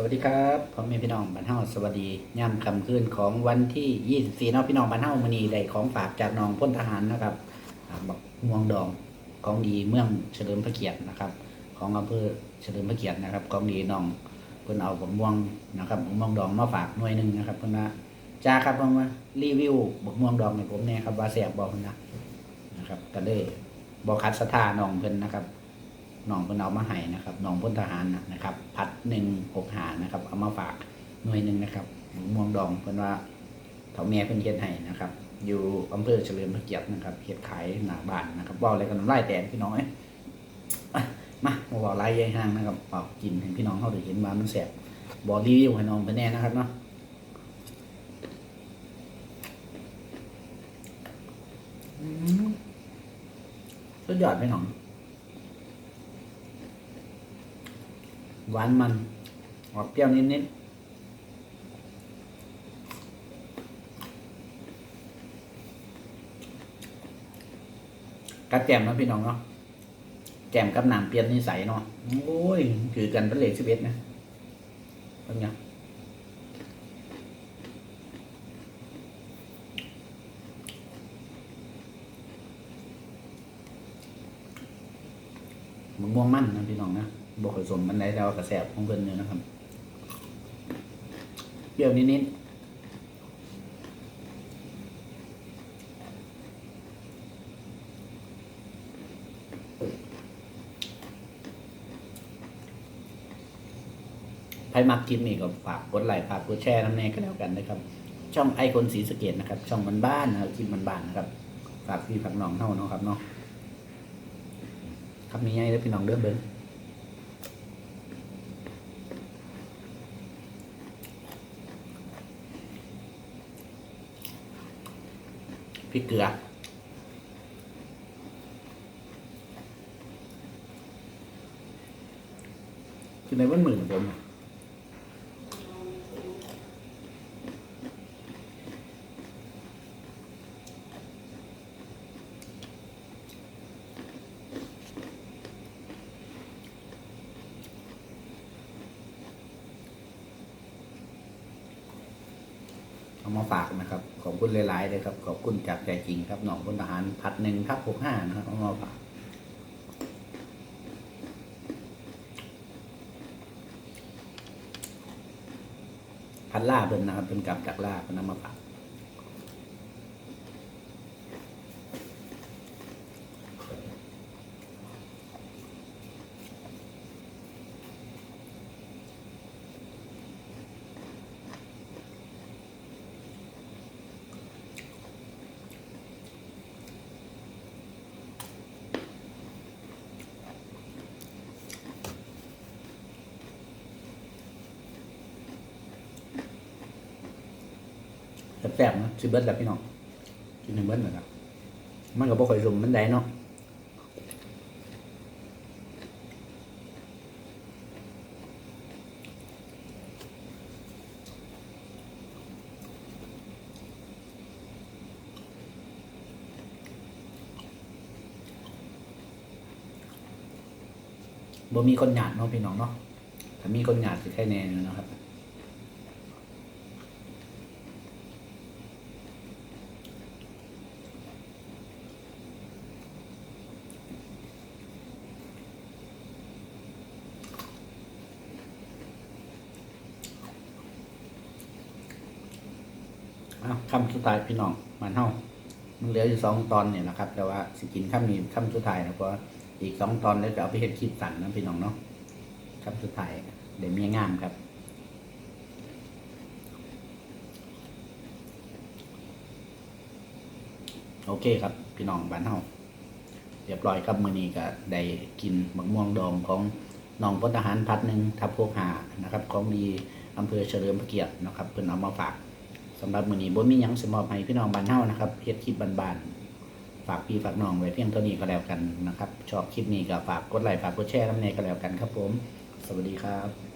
สวัสดีครับพ่อแม่พี่น้องบ้านเฮาสวัสดีย่ำคำคืนของวันที่ 24เนาะพี่น้องบ้านเฮามื้อนี้ได้ของฝากจากน้องพลทหารนะครับบอกม่วงดองของดีเมืองเฉลิมพระเกียรตินะครับ ของอำเภอเฉลิมพระเกียรตินะครับของดีน้องเพิ่นเอาบักม่วงนะครับบักม่วงดองมาฝากหน่วยหนึงนะครับเพิ่นว่าจ้าครับเพิ่นว่ารีวิวบักม่วงดองให้ผมแน่ครับว่าแซ่บบ่เพิ่นนะนะครับก็เลยบ่คัดศรัทธาน้องเพิ่นนะครับ น้องเพิ่นเอามาให้นะครับน้องพลทหารนะครับ พัดหนึ่งหกหานะครับ เอามาฝากหน่วยหนึ่งนะครับม่วงดองเพิ่นว่าเถาแม่เพิ่นเฮ็ดให้นะครับ อยู่อำเภอเฉลิมพระเกียรตินะครับเฮ็ดขายหน้าบ้านนะครับเว้าอะไรกันน้ำลายแตกพี่น้องเอ้ยอะมาบ่เว้าหลายห้างนะครับเป่ากินให้พี่น้องเฮาได้เห็นว่ามันแซ่บบ่รีวิวให้น้องเพิ่นแน่นะครับเนาะสุดยอดพี่น้อง หวานมันออกเปรี้ยวนิดๆกัดแจมนะพี่น้องเนาะแจมกับหน้ำเปลี่ยนนิสัยเนาะโอ้ยถือกันเป็นเหล็กสิบเอ็ดนะเป็นไงมะม่วงมั่นนะพี่น้องนะ บวกผสมมันได้แล้วกระแสบของเพิ่นเนี่ยนะครับเปรี้ยวนิดๆใครมักคลิปนี้ก็ฝากกดไลค์ฝากกดแชร์น้ำแน่ก็แล้วกันนะครับ ช่องไอคนสีสะเกตนะครับ ช่องมันบ้านนะครับคลิปมันบ้านนะครับ ฝากพี่ฝากน้องเท่าเนาะครับเนาะครับมีไงแล้วพี่น้องเด้อเบิ้ง พริกเกลือ คือในวันหมื่นผม เอามาฝากนะครับ ขอบคุณหลายๆเลยครับ ขอบคุณจากใจจริงครับหนองพลทหารพัดหนึ่งทับหกห้านะครับเอามาฝากพัดล่าเป็นนะครับเป็นกลับจากล่าเป็นนำมาฝาก แซ่บๆนะชิเบิร์ดแล้วพี่น้องกินให้เบิร์ดนะครับมันก็บ่ค่อยสมมันได้เนาะบ่มีคนหยาดเนาะพี่น้องเนาะถ้ามีคนหยาดสิแค่แน่อยู่นะครับ อ้าคำสุดท้ายพี่น้องมันเท่ามันเหลืออยู่สองตอนเนี่ยนะครับ แต่ว่าสิกินข้ามนี้คำสุดท้ายนะเพราะอีกสองตอนแล้วจะเอาไปเห็ดคลิปสั่นนะพี่น้องเนาะคำสุดท้ายเดี๋ยวมีงามครับโอเคครับ พี่น้องบ้านเฮาเรียบร้อยครับมื้อนี้ก็ได้กินมะม่วงดองของน้องพลทหารพัดหนึ่งทับพวกหานะครับ ของดีอำเภอเฉลิมพระเกียรตินะครับเพิ่นเอามาฝาก สำหรับมือนี้บ่มียังสมอบให้พี่น้องบ้านเฮานะครับเฮ็ดคลิปบานๆฝากพี่ฝากน้องไว้เพียงเท่านี้ก็แล้วกันนะครับ ชอบคลิปนี้ก็ฝากกดไลค์ฝากกดแชร์นำเน่ก็แล้วกันครับผม สวัสดีครับ